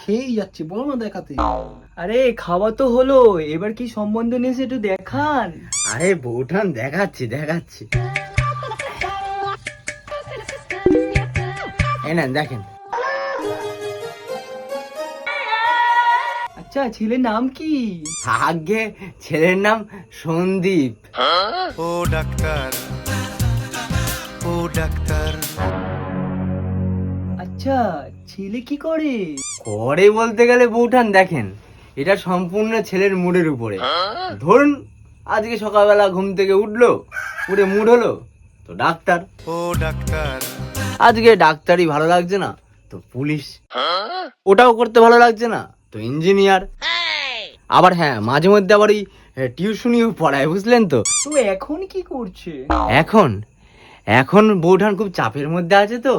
খেয়েই যাচ্ছে বলো না দেখাতে। আরে খাওয়া তো হলো এবার কি সম্বন্ধ নিয়েছে একটু দেখান। আরে বৌঠান দেখাচ্ছি দেখাচ্ছি। দেখেন। আচ্ছা ছেলের নাম কি? আগে ছেলের নাম সন্দীপ। ও ডাক্তার ও ডাক্তার। আচ্ছা ছেলে কি করে? করে বলতে গেলে বৌঠান দেখেন এটা সম্পূর্ণ ছেলের মুডের উপরে। ধরুন আজকে সকালবেলা ঘুম থেকে উঠল উঠে মুড হলো তো ডাক্তার। ও ডাক্তার। আজকে ডাক্তারি ভালো লাগছে না তো পুলিশ। ওটাও করতে ভালো লাগছে না তো ইঞ্জিনিয়ার। আবার হ্যাঁ মাঝে মধ্যে আবার এই টিউশনিও পড়ায় বুঝলেন তো? তো এখন কি করছে? এখন এখন বৌঠান খুব চাপের মধ্যে আছে তো।